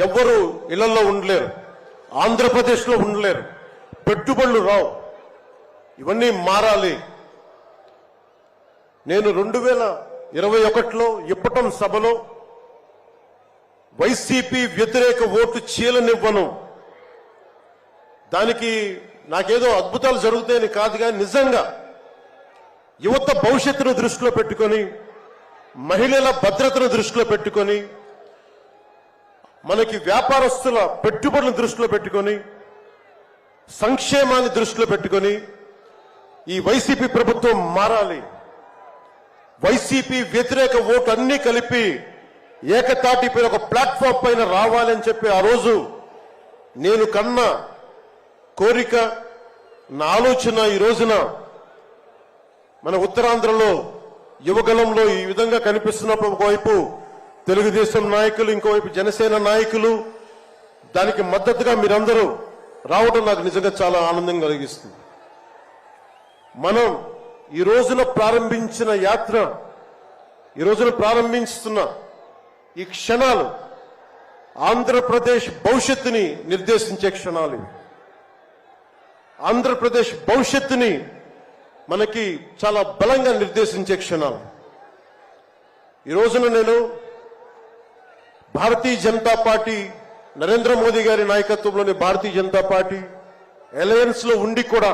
ఎవ్వరు ఇళ్ళలో ఉండలేరు. ఆంధ్రప్రదేశ్లో ఉండలేరు. పెట్టుబడులు రావు. ఇవన్నీ మారాలి. నేను రెండు వేల ఇరవై ఒకటిలో ఇప్పటం సభలో వైసీపీ వ్యతిరేక ఓటు చీలనివ్వను. దానికి నాకేదో అద్భుతాలు జరుగుతాయని కాదు కానీ నిజంగా యువత భవిష్యత్తును దృష్టిలో పెట్టుకొని మహిళల భద్రతను దృష్టిలో పెట్టుకొని మనకి వ్యాపారస్తుల పెట్టుబడులను దృష్టిలో పెట్టుకొని సంక్షేమాన్ని దృష్టిలో పెట్టుకొని ఈ వైసీపీ ప్రభుత్వం మారాలి. వైసీపీ వ్యతిరేక ఓటు అన్ని కలిపి ఏకతాటిపై ఒక ప్లాట్ఫామ్ పైన రావాలని చెప్పి ఆ రోజు నేను కన్న కోరిక నా ఆలోచన ఈ రోజున మన ఉత్తరాంధ్రలో యువగలంలో ఈ విధంగా కనిపిస్తున్నప్పుడు ఒకవైపు తెలుగుదేశం నాయకులు ఇంకోవైపు జనసేన నాయకులు దానికి మద్దతుగా మీరందరూ రావడం నాకు నిజంగా చాలా ఆనందం కలిగిస్తుంది. మనం ఈ రోజున ప్రారంభించిన యాత్ర ఈ రోజున ప్రారంభిస్తున్న ఈ క్షణాలు ఆంధ్రప్రదేశ్ భవిష్యత్తుని నిర్దేశించే క్షణాలు ఆంధ్రప్రదేశ్ భవిష్యత్తుని మనకి చాలా బలంగా నిర్దేశించే క్షణాలు. ఈ రోజున నేను భారతీయ జనతా పార్టీ నరేంద్ర మోదీ గారి నాయకత్వంలోని భారతీయ జనతా పార్టీ అలయన్స్లో ఉండి కూడా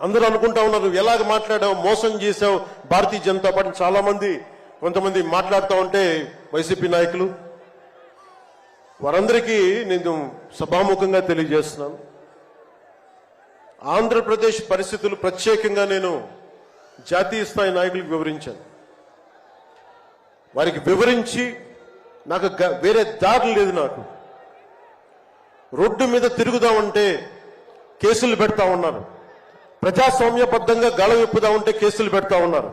అందరూ అనుకుంటా ఉన్నారు ఎలాగ మాట్లాడావు మోసం చేశావు భారతీయ జనతా పార్టీ చాలా మంది కొంతమంది మాట్లాడుతూ ఉంటే వైసీపీ నాయకులు. వారందరికీ నేను సభాముఖంగా తెలియజేస్తున్నాను. ఆంధ్రప్రదేశ్ పరిస్థితులు ప్రత్యేకంగా నేను జాతీయ స్థాయి నాయకులకు వివరించాను. వారికి వివరించి నాకు వేరే దారి లేదు నాకు. రోడ్డు మీద తిరుగుదామంటే కేసులు పెడతా ఉన్నారు. ప్రజాస్వామ్యబద్ధంగా గళం విప్పుదామంటే కేసులు పెడతా ఉన్నారు.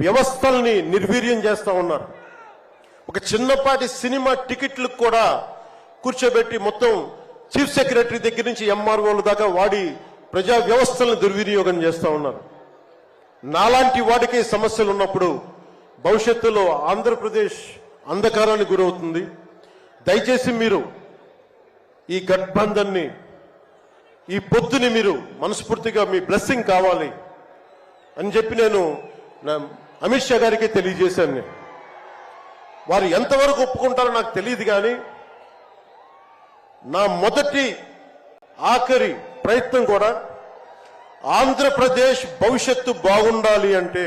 వ్యవస్థల్ని నిర్వీర్యం చేస్తూ ఉన్నారు. ఒక చిన్నపాటి సినిమా టికెట్లకు కూడా కూర్చోబెట్టి మొత్తం చీఫ్ సెక్రటరీ దగ్గర నుంచి ఎంఆర్ఓల దాకా వాడి ప్రజా వ్యవస్థలను దుర్వినియోగం చేస్తూ ఉన్నారు. నాలాంటి వాడికి సమస్యలు ఉన్నప్పుడు భవిష్యత్తులో ఆంధ్రప్రదేశ్ అంధకారానికి గురవుతుంది. దయచేసి మీరు ఈ గఠబంధన్ని ఈ పొద్దుని మీరు మనస్ఫూర్తిగా మీ బ్లెస్సింగ్ కావాలి అని చెప్పి నేను నా అమిత్ షా గారికి తెలియజేశాను నేను. వారు ఎంతవరకు ఒప్పుకుంటారో నాకు తెలియదు కానీ నా మొదటి ఆఖరి ప్రయత్నం కూడా ఆంధ్రప్రదేశ్ భవిష్యత్తు బాగుండాలి అంటే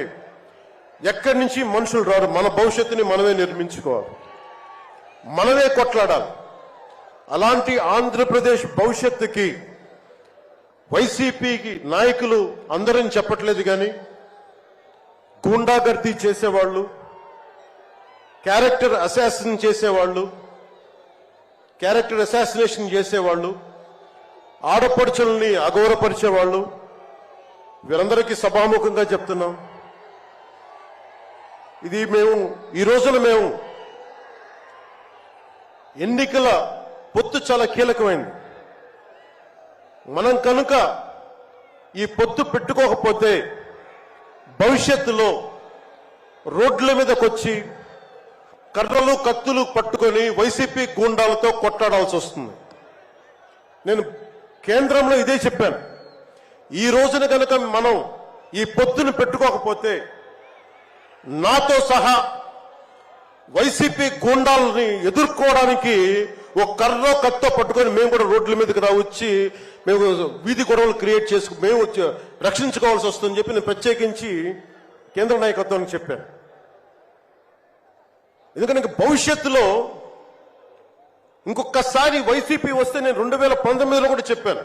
ఎక్కడి నుంచి మనుషులు రారు? మన భవిష్యత్తుని మనమే నిర్మించుకోవాలి. మనమే కొట్లాడాలి. అలాంటి ఆంధ్రప్రదేశ్ భవిష్యత్తుకి వైసీపీకి నాయకులు అందరం చెప్పట్లేదు కానీ గూండాగర్దీ చేసేవాళ్ళు క్యారెక్టర్ అసాసిన్ చేసేవాళ్ళు క్యారెక్టర్ అసాసినేషన్ చేసేవాళ్ళు ఆడపడుచుల్ని అఘోరపరిచేవాళ్ళు వీరందరికీ సభాముఖంగా చెప్తున్నాం. ఇది మేము ఈ రోజున మేము ఎన్నికల పొత్తు చాలా కీలకమైంది. మనం కనుక ఈ పొత్తు పెట్టుకోకపోతే భవిష్యత్తులో రోడ్ల మీదకొచ్చి కర్రలు కత్తులు పట్టుకొని వైసీపీ గూండాలతో కొట్టాడాల్సి వస్తుంది. నేను కేంద్రంలో ఇదే చెప్పాను. ఈ రోజున కనుక మనం ఈ పొత్తును పెట్టుకోకపోతే నాతో సహా వైసీపీ గూండాలని ఎదుర్కోవడానికి ఒక కర్ర కత్తో పట్టుకొని మేము కూడా రోడ్ల మీదకి రా వచ్చి మేము వీధి గొడవలు క్రియేట్ చేసుకు మేము వచ్చి రక్షించుకోవాల్సి వస్తుందని చెప్పి నేను ప్రత్యేకించి కేంద్ర నాయకత్వానికి చెప్పాను. ఎందుకంటే భవిష్యత్తులో ఇంకొకసారి వైసీపీ వస్తే నేను రెండు వేల పంతొమ్మిదిలో కూడా చెప్పాను.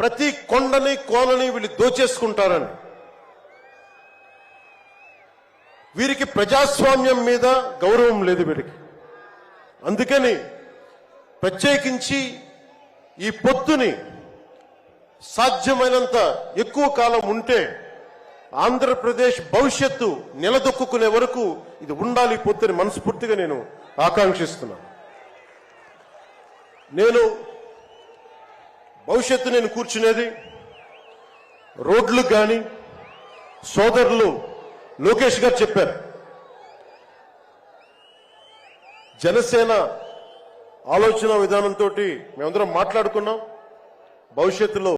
ప్రతి కొండని కోనని వీళ్ళు దోచేసుకుంటారని. వీరికి ప్రజాస్వామ్యం మీద గౌరవం లేదు వీరికి. అందుకని ప్రత్యేకించి ఈ పొత్తుని సాధ్యమైనంత ఎక్కువ కాలం ఉంటే ఆంధ్రప్రదేశ్ భవిష్యత్తు నిలదొక్కునే వరకు ఇది ఉండాలి ఈ పొత్తుని మనస్ఫూర్తిగా నేను ఆకాంక్షిస్తున్నాను నేను భవిష్యత్తు నేను కూర్చునేది రోడ్లు కానీ సోదరులు లోకేష్ గారు చెప్పారు. జనసేన ఆలోచన విధానంతో మేమందరం మాట్లాడుకున్నాం. భవిష్యత్తులో